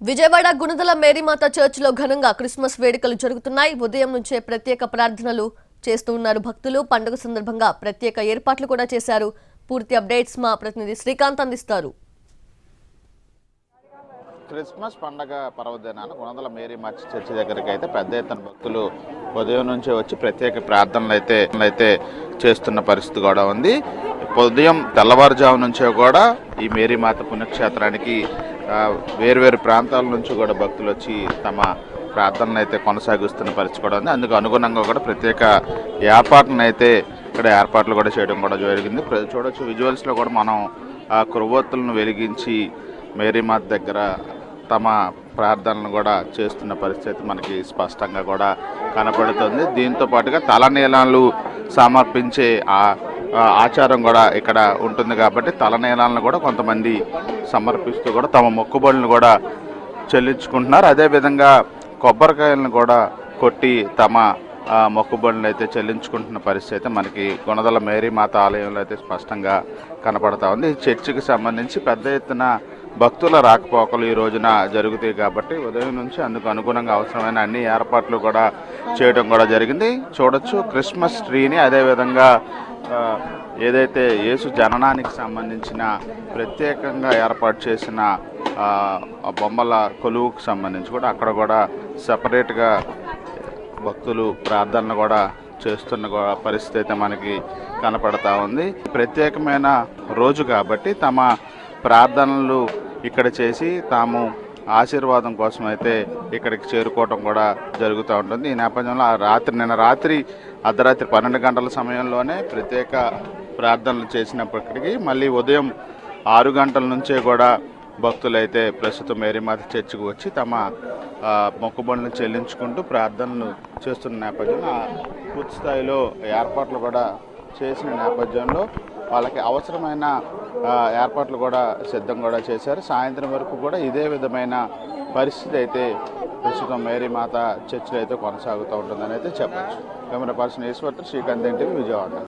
విజయవాడ గుణదల మేరీమాత చర్చిలో ఘనంగా క్రిస్మస్ వేడుకలు జరుగుతున్నాయి. ఉదయం నుంచే ప్రత్యేక ప్రార్థనలు చేస్తూ ఉన్నారు భక్తులు. పండుగ సందర్భంగా ప్రత్యేక ఏర్పాట్లు కూడా చేశారు. పూర్తి అప్డేట్స్ మా ప్రతినిధి శ్రీకాంత్ అందిస్తారు. క్రిస్మస్ పండగ పర్వదినాన గుణదల మేరీ మార్చి చర్చి దగ్గరికి అయితే పెద్ద ఎత్తున భక్తులు ఉదయం నుంచే వచ్చి ప్రత్యేక ప్రార్థనలు అయితే అయితే చేస్తున్న పరిస్థితి కూడా ఉంది. ఉదయం తెల్లవారుజాము నుంచే కూడా ఈ మేరీమాత పుణ్యక్షేత్రానికి వేరువేరు ప్రాంతాల నుంచి కూడా భక్తులు వచ్చి తమ ప్రార్థనలు అయితే కొనసాగిస్తున్న పరిస్థితి కూడా ఉంది. అందుకు అనుగుణంగా కూడా ప్రత్యేక ఏర్పాట్లను అయితే ఇక్కడ ఏర్పాట్లు కూడా చేయడం కూడా జరిగింది. ప్ర- చూడొచ్చు విజువల్స్లో కూడా మనం ఆ కురవత్తులను వెలిగించి మేరీమాత దగ్గర తమ ప్రార్థనలు కూడా చేస్తున్న పరిస్థితి మనకి స్పష్టంగా కూడా కనపడుతుంది. దీంతో పాటుగా తలనీలాలు సమర్పించే ఆచారం కూడా ఇక్కడ ఉంటుంది కాబట్టి తలనీలాలను కూడా కొంతమంది సమర్పిస్తూ కూడా తమ మొక్కుబడులను కూడా చెల్లించుకుంటున్నారు. అదేవిధంగా కొబ్బరికాయలను కూడా కొట్టి తమ మొక్కుబడులను అయితే చెల్లించుకుంటున్న పరిస్థితి అయితే మనకి గుణదల మేరీ మాత ఆలయంలో అయితే స్పష్టంగా కనపడతా ఉంది. ఈ చర్చికి సంబంధించి పెద్ద ఎత్తున భక్తుల రాకపోకలు ఈ రోజున జరుగుతాయి కాబట్టి ఉదయం నుంచి అందుకు అనుగుణంగా అవసరమైన అన్ని ఏర్పాట్లు కూడా చేయడం కూడా జరిగింది. చూడొచ్చు క్రిస్మస్ ట్రీని అదేవిధంగా ఏదైతే యేసు జననానికి సంబంధించిన ప్రత్యేకంగా ఏర్పాటు చేసిన బొమ్మల కొలువుకు సంబంధించి కూడా అక్కడ కూడా సపరేట్గా భక్తులు ప్రార్థనలు కూడా చేస్తున్న కూడా పరిస్థితి అయితే మనకి కనపడతా ఉంది. ప్రత్యేకమైన రోజు కాబట్టి తమ ప్రార్థనలు ఇక్కడ చేసి తాము ఆశీర్వాదం కోసం అయితే ఇక్కడికి చేరుకోవడం కూడా జరుగుతూ ఉంటుంది. ఈ నేపథ్యంలో ఆ రాత్రి నిన్న రాత్రి అర్ధరాత్రి పన్నెండు గంటల సమయంలోనే ప్రత్యేక ప్రార్థనలు చేసినప్పటికీ మళ్ళీ ఉదయం ఆరు గంటల నుంచే కూడా భక్తులైతే ప్రస్తుతం మేరీమాత చర్చికి వచ్చి తమ మొక్కుబడులను చెల్లించుకుంటూ ప్రార్థనలు చేస్తున్న నేపథ్యంలో పూర్తి స్థాయిలో ఏర్పాట్లు కూడా చేసిన నేపథ్యంలో వాళ్ళకి అవసరమైన ఏర్పాట్లు కూడా సిద్ధం కూడా చేశారు. సాయంత్రం వరకు కూడా ఇదే విధమైన పరిస్థితి అయితే ప్రస్తుతం మేరీమాత చర్చిలో అయితే కొనసాగుతూ ఉంటుందని అయితే చెప్పచ్చు. కెమెరా పర్సన్ ఈశ్వర్తో శ్రీకాంత్ ఎన్టీవీ విజయవాడ.